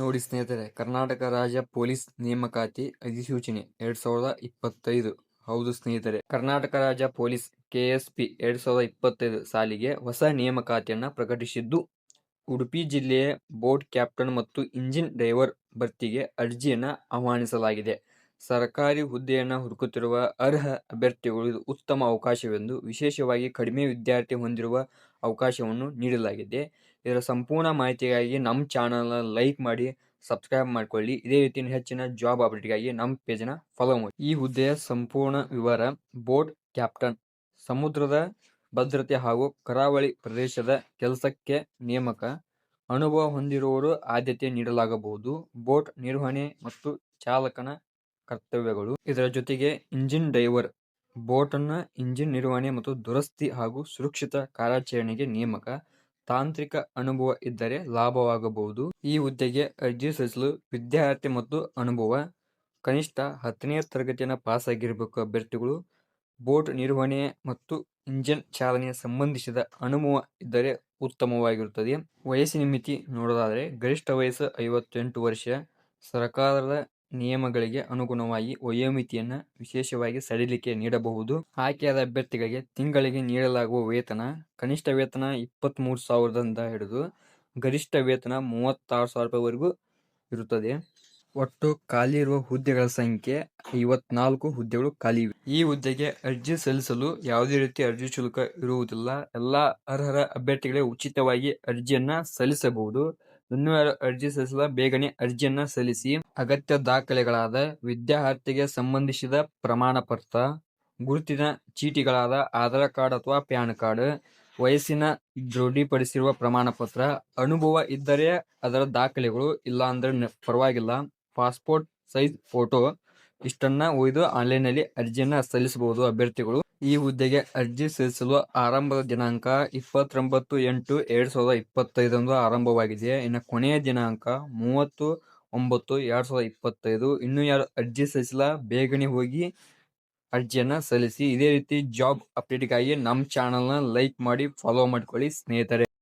ನೋಡಿ ಸ್ನೇಹಿತರೆ, ಕರ್ನಾಟಕ ರಾಜ್ಯ ಪೊಲೀಸ್ ನೇಮಕಾತಿ ಅಧಿಸೂಚನೆ ಎರಡ್ ಸಾವಿರದ ಇಪ್ಪತ್ತೈದು. ಹೌದು ಸ್ನೇಹಿತರೆ, ಕರ್ನಾಟಕ ರಾಜ್ಯ ಪೊಲೀಸ್ ಕೆಎಸ್ಪಿ ಎರಡ್ ಸಾವಿರದ ಇಪ್ಪತ್ತೈದು ಸಾಲಿಗೆ ಹೊಸ ನೇಮಕಾತಿಯನ್ನ ಪ್ರಕಟಿಸಿದ್ದು, ಉಡುಪಿ ಜಿಲ್ಲೆಯ ಬೋಟ್ ಕ್ಯಾಪ್ಟನ್ ಮತ್ತು ಇಂಜಿನ್ ಡ್ರೈವರ್ ಭರ್ತಿಗೆ ಅರ್ಜಿಯನ್ನ ಆಹ್ವಾನಿಸಲಾಗಿದೆ. ಸರ್ಕಾರಿ ಹುದ್ದೆಯನ್ನು ಹುಡುಕುತ್ತಿರುವ ಅರ್ಹ ಅಭ್ಯರ್ಥಿಗಳು ಉತ್ತಮ ಅವಕಾಶವೆಂದು ವಿಶೇಷವಾಗಿ ಕಡಿಮೆ ವಿದ್ಯಾರ್ಥಿ ಹೊಂದಿರುವ ಅವಕಾಶವನ್ನು ನೀಡಲಾಗಿದೆ. ಇದರ ಸಂಪೂರ್ಣ ಮಾಹಿತಿಗಾಗಿ ನಮ್ಮ ಚಾನಲ್ನ ಲೈಕ್ ಮಾಡಿ, ಸಬ್ಸ್ಕ್ರೈಬ್ ಮಾಡ್ಕೊಳ್ಳಿ. ಇದೇ ರೀತಿ ಹೆಚ್ಚಿನ ಜಾಬ್ ಅಪ್ಡೇಟ್ಗಾಗಿ ನಮ್ಮ ಪೇಜ್ನ ಫಾಲೋ ಮಾಡಿ. ಈ ಹುದ್ದೆಯ ಸಂಪೂರ್ಣ ವಿವರ ಬೋಟ್ ಕ್ಯಾಪ್ಟನ್, ಸಮುದ್ರದ ಭದ್ರತೆ ಹಾಗೂ ಕರಾವಳಿ ಪ್ರದೇಶದ ಕೆಲಸಕ್ಕೆ ನೇಮಕ ಅನುಭವ ಹೊಂದಿರುವವರು ಆದ್ಯತೆ ನೀಡಲಾಗಬಹುದು. ಬೋಟ್ ನಿರ್ವಹಣೆ ಮತ್ತು ಚಾಲಕನ ಕರ್ತವ್ಯಗಳು. ಇದರ ಜೊತೆಗೆ ಇಂಜಿನ್ ಡ್ರೈವರ್ ಬೋಟನ್ನ ಇಂಜಿನ್ ನಿರ್ವಹಣೆ ಮತ್ತು ದುರಸ್ತಿ ಹಾಗೂ ಸುರಕ್ಷಿತ ಕಾರ್ಯಾಚರಣೆಗೆ ನೇಮಕ, ತಾಂತ್ರಿಕ ಅನುಭವ ಇದ್ದರೆ ಲಾಭವಾಗಬಹುದು. ಈ ಹುದ್ದೆಗೆ ಅರ್ಜಿ ಸಲ್ಲಿಸಲು ವಿದ್ಯಾರ್ಥಿ ಮತ್ತು ಅನುಭವ, ಕನಿಷ್ಠ ಹತ್ತನೇ ತರಗತಿಯನ್ನು ಪಾಸಾಗಿರಬೇಕು. ಅಭ್ಯರ್ಥಿಗಳು, ಬೋಟ್ ನಿರ್ವಹಣೆ ಮತ್ತು ಇಂಜಿನ್ ಚಾಲನೆಯ ಸಂಬಂಧಿಸಿದ ಅನುಭವ ಇದ್ದರೆ ಉತ್ತಮವಾಗಿರುತ್ತದೆ. ವಯಸ್ಸಿನ ಮಿತಿ ನೋಡೋದಾದರೆ, ಗರಿಷ್ಠ ವಯಸ್ಸು ಐವತ್ತೆಂಟು ವರ್ಷ, ಸರ್ಕಾರದ ನಿಯಮಗಳಿಗೆ ಅನುಗುಣವಾಗಿ ವಯೋಮಿತಿಯನ್ನು ವಿಶೇಷವಾಗಿ ಸಡಿಲಿಕೆ ನೀಡಬಹುದು. ಆಯ್ಕೆಯಾದ ಅಭ್ಯರ್ಥಿಗಳಿಗೆ ತಿಂಗಳಿಗೆ ನೀಡಲಾಗುವ ವೇತನ ಕನಿಷ್ಠ ವೇತನ ಇಪ್ಪತ್ತ್ ಮೂರು ಸಾವಿರದಿಂದ ಹಿಡಿದು ಗರಿಷ್ಠ ವೇತನ ಮೂವತ್ತಾರು ಸಾವಿರ ರೂಪಾಯಿವರೆಗೂ ಇರುತ್ತದೆ. ಒಟ್ಟು ಖಾಲಿ ಇರುವ ಹುದ್ದೆಗಳ ಸಂಖ್ಯೆ ಐವತ್ನಾಲ್ಕು ಹುದ್ದೆಗಳು ಖಾಲಿ ಇವೆ. ಈ ಹುದ್ದೆಗೆ ಅರ್ಜಿ ಸಲ್ಲಿಸಲು ಯಾವುದೇ ರೀತಿ ಅರ್ಜಿ ಶುಲ್ಕ ಇರುವುದಿಲ್ಲ. ಎಲ್ಲ ಅರ್ಹರ ಅಭ್ಯರ್ಥಿಗಳೇ ಉಚಿತವಾಗಿ ಅರ್ಜಿಯನ್ನು ಸಲ್ಲಿಸಬಹುದು. ಇನ್ನೂ ಯಾರು ಅರ್ಜಿ ಸಲ್ಲಿಸಿದ ಬೇಗನೆ ಅರ್ಜಿಯನ್ನ ಸಲ್ಲಿಸಿ ಅಗತ್ಯ ದಾಖಲೆಗಳಾದ ವಿದ್ಯಾರ್ಥಿಗೆ ಸಂಬಂಧಿಸಿದ ಪ್ರಮಾಣ ಪತ್ರ ಗುರುತಿನ ಚೀಟಿಗಳಾದ ಆಧಾರ್ ಕಾರ್ಡ್ ಅಥವಾ ಪ್ಯಾನ್ ಕಾರ್ಡ್, ವಯಸ್ಸಿನ ದೃಢೀಪಡಿಸಿರುವ ಪ್ರಮಾಣ ಪತ್ರ ಅನುಭವ ಇದ್ದರೆ ಅದರ ದಾಖಲೆಗಳು ಇಲ್ಲ ಅಂದ್ರೆ ಪರವಾಗಿಲ್ಲ. ಪಾಸ್ಪೋರ್ಟ್ ಸೈಜ್ ಫೋಟೋ ಇಷ್ಟನ್ನ ಒಯ್ದು ಆನ್ಲೈನ್ನಲ್ಲಿ ಅರ್ಜಿಯನ್ನ ಸಲ್ಲಿಸಬಹುದು. ಅಭ್ಯರ್ಥಿಗಳು ಈ ಹುದ್ದೆಗೆ ಅರ್ಜಿ ಸಲ್ಲಿಸಲು ಆರಂಭದ ದಿನಾಂಕ ಇಪ್ಪತ್ತೊಂಬತ್ತು ಎಂಟು ಎರಡು ಸಾವಿರದ ಇಪ್ಪತ್ತೈದರಂದು ಆರಂಭವಾಗಿದೆ ಇನ್ನು ಕೊನೆಯ ದಿನಾಂಕ ಮೂವತ್ತು ಒಂಬತ್ತು ಎರಡ್ ಸಾವಿರದ ಇಪ್ಪತ್ತೈದು. ಇನ್ನು ಯಾರು ಅರ್ಜಿ ಸಲ್ಲಿಸಿಲ್ಲ, ಬೇಗನೆ ಹೋಗಿ ಅರ್ಜಿಯನ್ನು ಸಲ್ಲಿಸಿ. ಇದೇ ರೀತಿ ಜಾಬ್ ಅಪ್ಡೇಟ್ಗಾಗಿ ನಮ್ಮ ಚಾನಲ್ನ ಲೈಕ್ ಮಾಡಿ, ಫಾಲೋ ಮಾಡ್ಕೊಳ್ಳಿ ಸ್ನೇಹಿತರೆ.